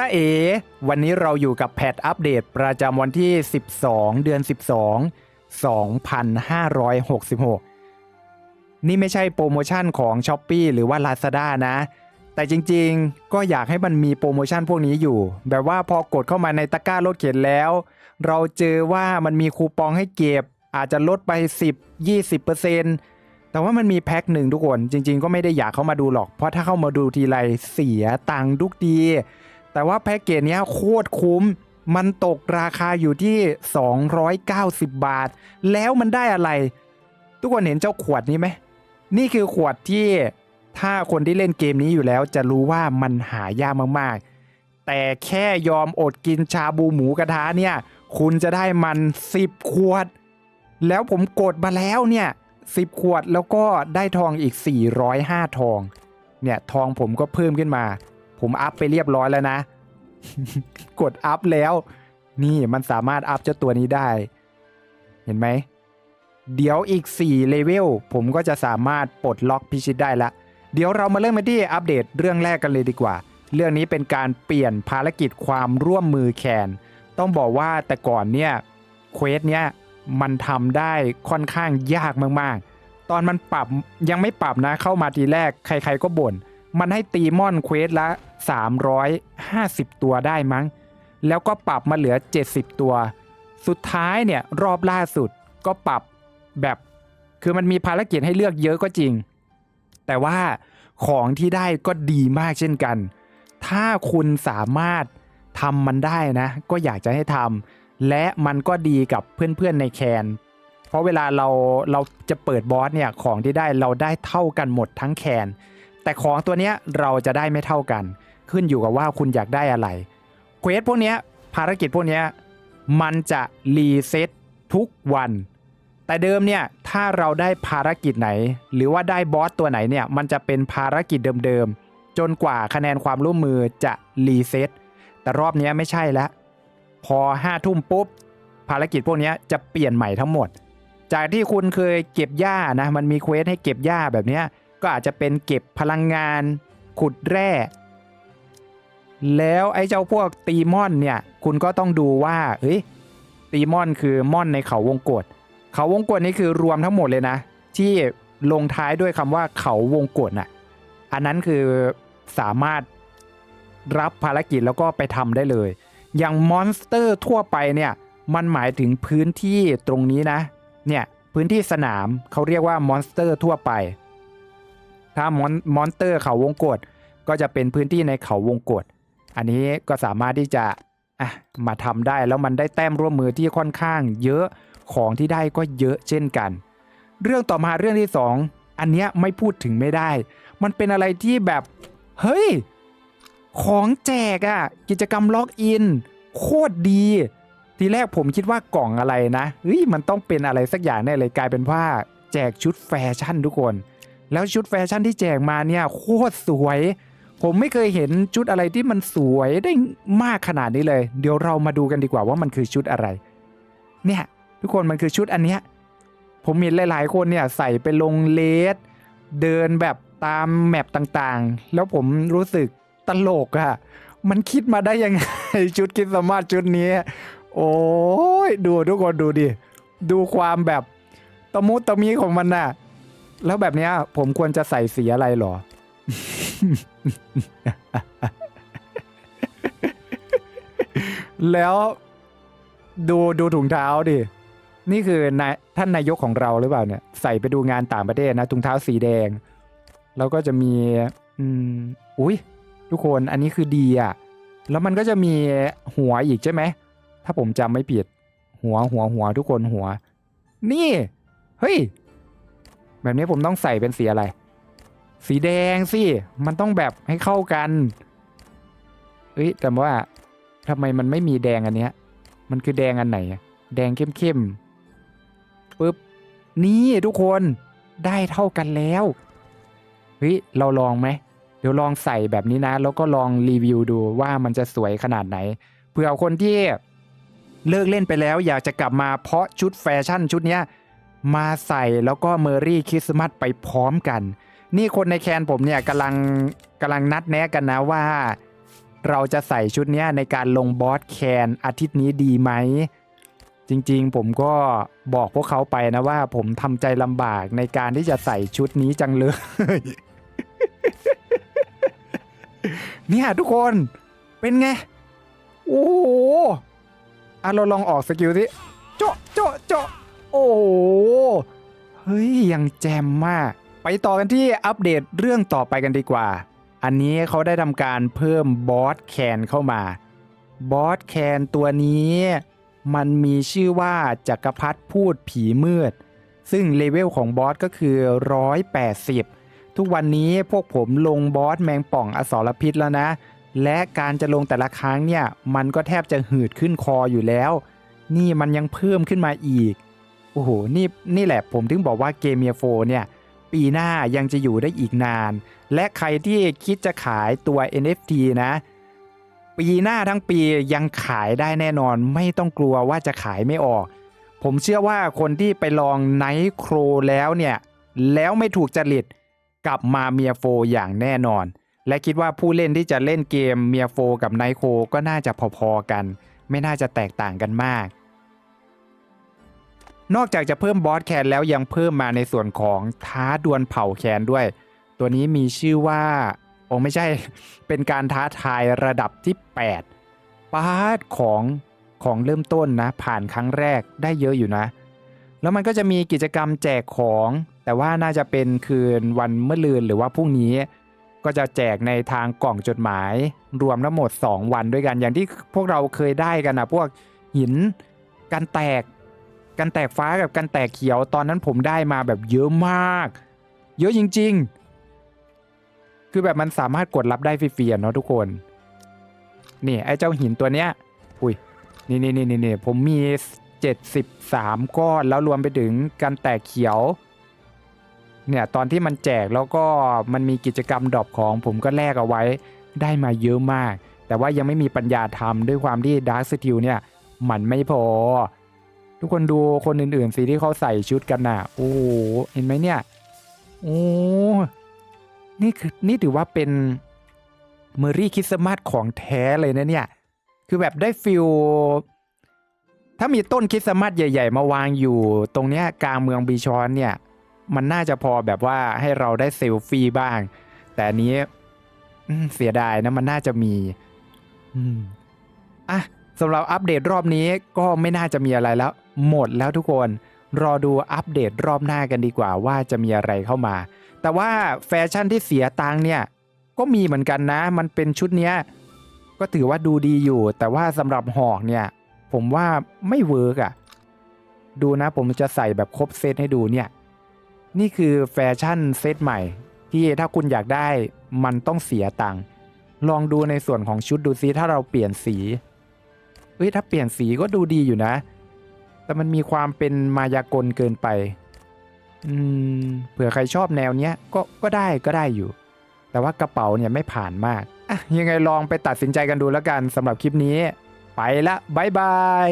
ตาเอ วันนี้เราอยู่กับแพทอัปเดตประจำวันที่ 12 เดือน 12 2566 นี่ไม่ใช่โปรโมชั่นของ s h อ p e e หรือว่า Lazada นะ แต่จริงๆ ก็อยากให้มันมีโปรโมชั่นพวกนี้อยู่ แบบว่าพอกดเข้ามาในตะกร้ารถเข็นแล้ว เราเจอว่ามันมีคูปองให้เก็บ อาจจะลดไป 10 20%แต่ว่ามันมีแพ็คหนึ่งทุกคนจริง ๆ ก็ไม่ได้อยากเข้ามาดูหรอก เพราะถ้าเข้ามาดูทีไรเสียตังค์ทุกที แต่ว่าแพ็กเกจนี้โคตรคุ้ม มันตกราคาอยู่ที่ 290 บาท แล้วมันได้อะไร ทุกคนเห็นเจ้าขวดนี้ไหม นี่คือขวดที่ถ้าคนที่เล่นเกมนี้อยู่แล้วจะรู้ว่ามันหายากมากๆ แต่แค่ยอมอดกินชาบูหมูกระทะเนี่ย คุณจะได้มัน 10 ขวด แล้วผมกดมาแล้วเนี่ย 10 ขวดแล้วก็ได้ทองอีก 405 ทอง เนี่ยทองผมก็เพิ่มขึ้นมา ผมอัพไปเรียบร้อยแล้วนะ กดอัพแล้ว นี่มันสามารถอัพเจ้าตัวนี้ได้ เห็นไหม เดี๋ยวอีก 4 เลเวล ผมก็จะสามารถปลดล็อกพิชิตได้ละ เดี๋ยวเรามาเริ่มกันที่อัปเดตเรื่องแรกกันเลยดีกว่า เรื่องนี้เป็นการเปลี่ยนภารกิจความร่วมมือแคนต้องบอกว่าแต่ก่อนเนี่ยเควสเนี้ยมันทำได้ค่อนข้างยากมากๆ ตอนมันปรับยังไม่ปรับนะเข้ามาทีแรกใคร ๆก็บ่น มันให้ตีมอนเควสละ 350 ตัวได้มั้ง แล้วก็ปรับมาเหลือ 70 ตัว สุดท้ายเนี่ยรอบล่าสุดก็ปรับแบบ คือมันมีภารกิจให้เลือกเยอะก็จริง แต่ว่าของที่ได้ก็ดีมากเช่นกัน ถ้าคุณสามารถทำมันได้นะ ก็อยากจะให้ทำและมันก็ดีกับเพื่อนๆในแคน เพราะเวลาเราเราจะเปิดบอสเนี่ยของที่ได้เราได้เท่ากันหมดทั้งแคน แต่ของตัวเนี้ยเราจะได้ไม่เท่ากัน ขึ้นอยู่กับว่าคุณอยากได้อะไรเควสพวกเนี้ยภารกิจพวกเนี้ยมันจะรีเซ็ตทุกวัน แต่เดิมเนี่ยถ้าเราได้ภารกิจไหน หรือว่าได้บอสตัวไหนเนี่ยมันจะเป็นภารกิจเดิมๆ จนกว่าคะแนนความร่วมมือจะรีเซ็ตแต่รอบนี้ไม่ใช่แล้ว พอห้าทุ่มปุ๊บ ภารกิจพวกนี้จะเปลี่ยนใหม่ทั้งหมด จากที่คุณเคยเก็บหญ้านะมันมีเควสให้เก็บหญ้าแบบนี้ ก็อาจจะเป็นเก็บพลังงาน ขุดแร่ แล้วไอ้เจ้าพวกตีมอนเนี่ย คุณก็ต้องดูว่าเฮ้ยตีมอนคือมอนในเขาวงกฏเขาวงกฏนี่คือรวมทั้งหมดเลยนะ ที่ลงท้ายด้วยคำว่าเขาวงกฏน่ะอันนั้นคือสามารถรับภารกิจแล้วก็ไปทำได้เลย อย่างมอนสเตอร์ทั่วไปเนี่ยมันหมายถึงพื้นที่ตรงนี้นะ เนี่ยพื้นที่สนามเขาเรียกว่ามอนสเตอร์ทั่วไป ถ้ามอนมอนเตอร์เขาวงกฏก็จะเป็นพื้นที่ในเขาวงกฏอันนี้ก็สามารถที่จะอะมาทำได้แล้วมันได้แต้มร่วมมือที่ค่อนข้างเยอะของที่ได้ก็เยอะเช่นกัน เรื่องต่อมาเรื่องที่สองอันเนี้ยไม่พูดถึงไม่ได้ มันเป็นอะไรที่แบบเฮ้ยของแจกอะกิจกรรมล็อกอินโคตรดี ทีแรกผมคิดว่ากล่องอะไรนะเฮ้ยมันต้องเป็นอะไรสักอย่างแน่เลยกลายเป็นว่าแจกชุดแฟชั่นทุกคน แล้วชุดแฟชั่นที่แจกมาเนี่ยโคตรสวย ผมไม่เคยเห็นชุดอะไรที่มันสวยได้มากขนาดนี้เลย เดี๋ยวเรามาดูกันดีกว่าว่ามันคือชุดอะไร เนี่ยทุกคนมันคือชุดอันเนี้ยผมเห็นหลาย ๆ คนเนี่ยใส่ไปลงเลสเดินแบบตามแมปต่างๆ แล้วผมรู้สึกตลกอะมันคิดมาได้ยังไง ชุดคิดสต์มาสชุดนี้ โอ้ยดูทุกคนดูดิ ดูความแบบตะมุตะมีของมันน่ะ แล้วแบบเนี้ย ผมควรจะใส่สีอะไรหรอ แล้วดูดูถุงเท้าดิ นี่คือนายท่านนายกของเราหรือเปล่าเนี่ย ใส่ไปดูงานต่างประเทศนะถุงเท้าสีแดง แล้วก็จะมี อืมอุ้ยทุกคนอันนี้คือดีอะ่ะ แล้วมันก็จะมีหัวอีกใช่ไหม ถ้าผมจำไม่ผิด หัวหัวหัวทุกคนหัว นี่ เฮ้ย แบบนี้ผมต้องใส่เป็นสีอะไร สีแดงสิ มันต้องแบบให้เข้ากันเอ้ยแต่ว่าทำไมมันไม่มีแดงอันเนี้ย มันคือแดงอันไหน แดงเข้มๆปึ๊บ นี่ทุกคนได้เท่ากันแล้ว เฮ้ย เราลองไหม เดี๋ยวลองใส่แบบนี้นะ แล้วก็ลองรีวิวดูว่ามันจะสวยขนาดไหน เผื่อคนที่เลิกเล่นไปแล้วอยากจะกลับมาเพราะชุดแฟชั่นชุดเนี้ย มาใส่แล้วก็เมอรี่คริสต์มาสไปพร้อมกัน นี่คนในแคนผมเนี่ยกำลังกำลังนัดแนะกันนะว่า เราจะใส่ชุดนี้ในการลงบอสแคนอาทิตย์นี้ดีไหม จริงๆ ผมก็บอกพวกเขาไปนะว่า ผมทำใจลำบากในการที่จะใส่ชุดนี้จังเลยเนี่ยทุกคนเป็นไง โอ้โหอะเราลองออกสกิลสิโจะโจะโจะโอ้โห ฮ้ย ยังแจมมาก ไปต่อกันที่อัปเดตเรื่องต่อไปกันดีกว่า อันนี้เขาได้ทำการเพิ่มบอสแคนเข้ามาบอสแคนตัวนี้ มันมีชื่อว่าจักรพรรดิพูดผีมืด ซึ่งเลเวลของบอสก็คือ 180 ทุกวันนี้พวกผมลงบอสแมงป่องอสรพิษแล้วนะ และการจะลงแต่ละครั้งเนี่ย มันก็แทบจะหืดขึ้นคออยู่แล้ว นี่มันยังเพิ่มขึ้นมาอีก โอ้โหนี่นี่แหละผมถึงบอกว่าเกมเมียโฟเนี่ยปีหน้ายังจะอยู่ได้อีกนาน และใครที่คิดจะขายตัว NFT นะ ปีหน้าทั้งปียังขายได้แน่นอน ไม่ต้องกลัวว่าจะขายไม่ออก ผมเชื่อว่าคนที่ไปลองไนท์โครแล้วเนี่ย แล้วไม่ถูกจริตกลับมาเมียโฟอย่างแน่นอน และคิดว่าผู้เล่นที่จะเล่นเกมเมียโฟกับไนโคก็น่าจะพอๆกัน ไม่น่าจะแตกต่างกันมาก นอกจากจะเพิ่มบอสแคนแล้วยังเพิ่มมาในส่วนของท้าดวลเผ่าแคนด้วย ตัวนี้มีชื่อว่าโอ้ไม่ใช่ เป็นการท้าทายระดับที่ 8 ปาร์ตของของเริ่มต้นนะ ผ่านครั้งแรกได้เยอะอยู่นะ แล้วมันก็จะมีกิจกรรมแจกของ แต่ว่าน่าจะเป็นคืนวันเมื่อลืนหรือว่าพรุ่งนี้ ก็จะแจกในทางกล่องจดหมาย รวมทั้งหมด 2 วันด้วยกัน อย่างที่พวกเราเคยได้กันนะพวกหิน กันแตก กันแตกฟ้ากับกันแตกเขียวตอนนั้นผมได้มาแบบเยอะมาก เยอะจริง ๆ คือแบบมันสามารถกดรับได้ฟรีๆเนาะทุกคนนี่ไอ้เจ้าหินตัวเนี้ยอุ้ยนี่นี่นี่นี่ผมมี 73 ก้อนแล้วรวมไปถึงกันแตกเขียวเนี่ยตอนที่มันแจกแล้วก็มันมีกิจกรรมดรอปของผมก็แลกเอาไว้ได้มาเยอะมาก แต่ว่ายังไม่มีปัญญาทำด้วยความที่ดาร์ s สติลเนี่ยมันไม่พอ ทุกคนดูคนอื่นๆสิที่เขาใส่ชุดกันน่ะ โอ้โหเห็นไหมเนี่ยโอ้นี่คือนี่ถือว่าเป็นเมอรี่คริสต์มาสของแท้เลยนะเนี่ย คือแบบได้ฟิลถ้ามีต้นคริสต์มาสใหญ่ ๆ มาวางอยู่ ตรงเนี้ยกลางเมืองบีชอนเนี่ย มันน่าจะพอแบบว่าให้เราได้เซลฟี่บ้าง แต่อันนี้เสียดายนะมันน่าจะมี อืมอะสำหรับอัปเดตรอบนี้ก็ไม่น่าจะมีอะไรแล้ว หมดแล้วทุกคน รอดูอัปเดตรอบหน้ากันดีกว่าว่าจะมีอะไรเข้ามา แต่ว่าแฟชั่นที่เสียตังเนี่ยก็มีเหมือนกันนะ มันเป็นชุดเนี้ยก็ถือว่าดูดีอยู่ แต่ว่าสำหรับหอกเนี่ย ผมว่าไม่เวิร์กอะดูนะผมจะใส่แบบครบเซตให้ดูเนี่ย นี่คือแฟชั่นเซตใหม่ ที่ถ้าคุณอยากได้มันต้องเสียตังค์ลองดูในส่วนของชุดดูซิถ้าเราเปลี่ยนสีเอ้ยถ้าเปลี่ยนสีก็ดูดีอยู่นะ แต่มันมีความเป็นมายากลเกินไป อืมเผื่อใครชอบแนวเนี้ยก็ก็ได้ก็ได้อยู่ แต่ว่ากระเป๋าเนี่ยไม่ผ่านมากอะยังไงลองไปตัดสินใจกันดูแล้วกันสำหรับคลิปนี้ ไปละบายบาย